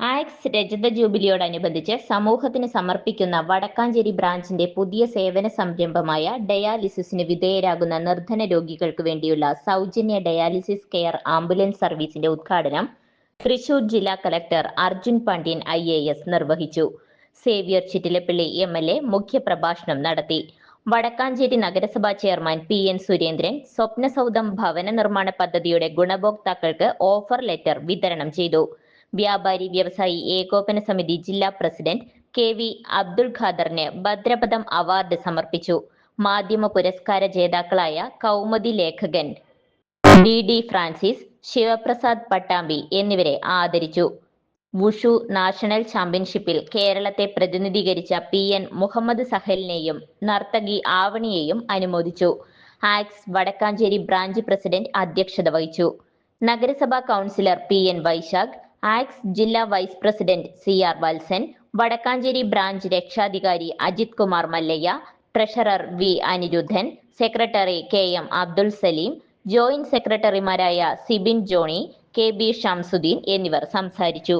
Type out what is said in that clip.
Ax രജത ജൂബിലിയോടനുബന്ധിച്ച് സമൂഹത്തിന് സമർപ്പിക്കുന്ന വടക്കാഞ്ചേരി ബ്രാഞ്ചിന്റെ പുതിയ സേവന സംരംഭമായ ഡയാലിസിസിന് വിധേയരാകുന്ന നിർധന രോഗികൾക്ക് വേണ്ടിയുള്ള സൗജന്യ ഡയാലിസിസ് കെയർ ആംബുലൻസ് സർവീസിന്റെ ഉദ്ഘാടനം തൃശൂർ ജില്ലാ collector Arjun Pandian I A S നിർവഹിച്ചു. Xavier Chittilappilly M L A മുഖ്യപ്രഭാഷണം നടത്തി. വടക്കാഞ്ചേരി നഗരസഭാ chairman P N Surendran Swapnasoudham ഭവന നിർമ്മാണ പദ്ധതിയുടെ ഗുണഭോക്താക്കൾക്ക് ഓഫർ ലെറ്റർ വിതരണം ചെയ്തു. വ്യാപാരി വ്യവസായി ഏകോപന സമിതി ജില്ലാ പ്രസിഡന്റ് കെ വി അബ്ദുൾ ഖാദറിന് ഭദ്രപദം അവാർഡ് സമർപ്പിച്ചു. മാധ്യമ പുരസ്കാര ജേതാക്കളായ കൗമുദി ലേഖകൻ D D Francis Shivaprasad Pattambi എന്നിവരെ ആദരിച്ചു. വുഷു നാഷണൽ ചാമ്പ്യൻഷിപ്പിൽ കേരളത്തെ പ്രതിനിധീകരിച്ച പി എൻ മുഹമ്മദ് സഹലിനെയും നർത്തകി ആവണിയെയും അനുമോദിച്ചു. ആക്സ് വടക്കാഞ്ചേരി ബ്രാഞ്ച് പ്രസിഡന്റ് അധ്യക്ഷത വഹിച്ചു. നഗരസഭാ കൗൺസിലർ പി എൻ വൈശാഖ് ആക്സ് ജില്ലാ vice president C R Valsan Wadakkanchery branch രക്ഷാധികാരി Ajith Kumar Mallayya treasurer V Aniruddhan secretary K M Abdul Salim joint സെക്രട്ടറിമാരായ Sibin Johnny K B Shamsuddin എന്നിവർ സംസാരിച്ചു.